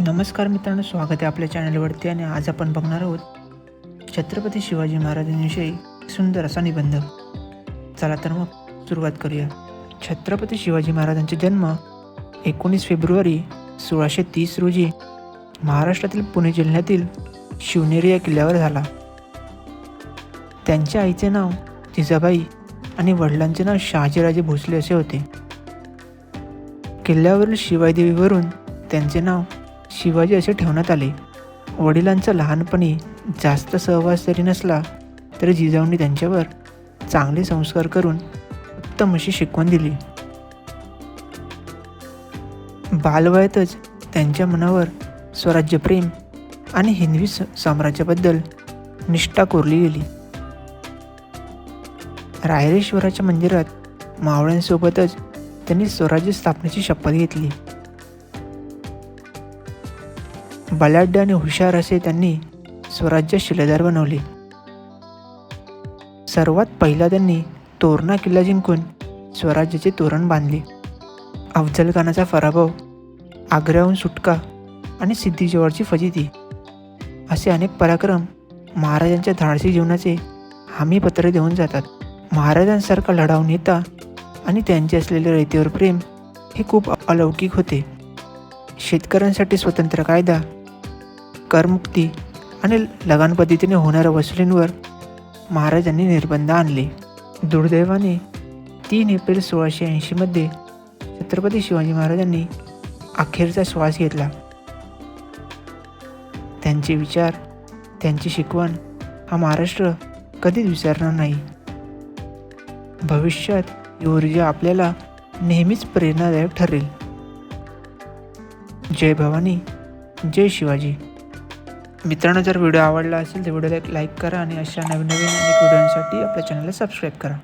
नमस्कार मित्रांनो स्वागत आहे आपल्या चॅनलवरती आणि आज आपण बघणार आहोत छत्रपती शिवाजी महाराजांविषयी सुंदर असा निबंध. चला तर मग सुरुवात करूया. छत्रपती शिवाजी महाराजांचा जन्म एकोणीस फेब्रुवारी सोळाशे तीस रोजी महाराष्ट्रातील पुणे जिल्ह्यातील शिवनेरी या किल्ल्यावर झाला. त्यांच्या आईचे नाव जिजाबाई आणि वडिलांचे नाव शहाजीराजे भोसले असे होते. किल्ल्यावरील शिवाईदेवीवरून त्यांचे नाव शिवाजी असे ठेवण्यात आले. वडिलांचा लहानपणी जास्त सहवास जरी नसला तरी जिजाऊंनी त्यांच्यावर चांगले संस्कार करून उत्तम अशी शिकवण दिली. बालवयातच त्यांच्या मनावर स्वराज्यप्रेम आणि हिंदवी साम्राज्याबद्दल निष्ठा कोरली गेली. रायरेश्वराच्या मंदिरात मावळ्यांसोबतच त्यांनी स्वराज्य स्थापनेची शपथ घेतली. बलाढ्य आणि हुशार असे त्यांनी स्वराज्य शिलेदार बनवले. सर्वात पहिला त्यांनी तोरणा किल्ला जिंकून स्वराज्याचे तोरण बांधले. अफजल खानाचा पराभव आग्र्याहून सुटका आणि सिद्धीजवळची फजिती असे अनेक पराक्रम महाराजांच्या धाडसी जीवनाचे हमीपत्र देऊन जातात. महाराजांसारखा लढाऊ नेता आणि त्यांचे असलेले रयतेवर प्रेम हे खूप अलौकिक होते. शेतकऱ्यांसाठी स्वतंत्र कायदा करमुक्ती आणि लगान पद्धतीने होणाऱ्या वसुलींवर महाराजांनी निर्बंध आणले. दुर्दैवाने तीन एप्रिल सोळाशे ऐंशीमध्ये छत्रपती शिवाजी महाराजांनी अखेरचा श्वास घेतला. त्यांचे विचार त्यांची शिकवण हा महाराष्ट्र कधीच विसरणार नाही. भविष्यात ही ऊर्जा आपल्याला नेहमीच प्रेरणादायक ठरेल. जय भवानी जय शिवाजी. मित्रांनो जर व्हिडिओ आवडला असेल तर व्हिडिओला एक लाईक करा आणि अशा नवीन नवीन अनेक व्हिडिओंसाठी आपल्या चॅनलला सबस्क्राईब करा.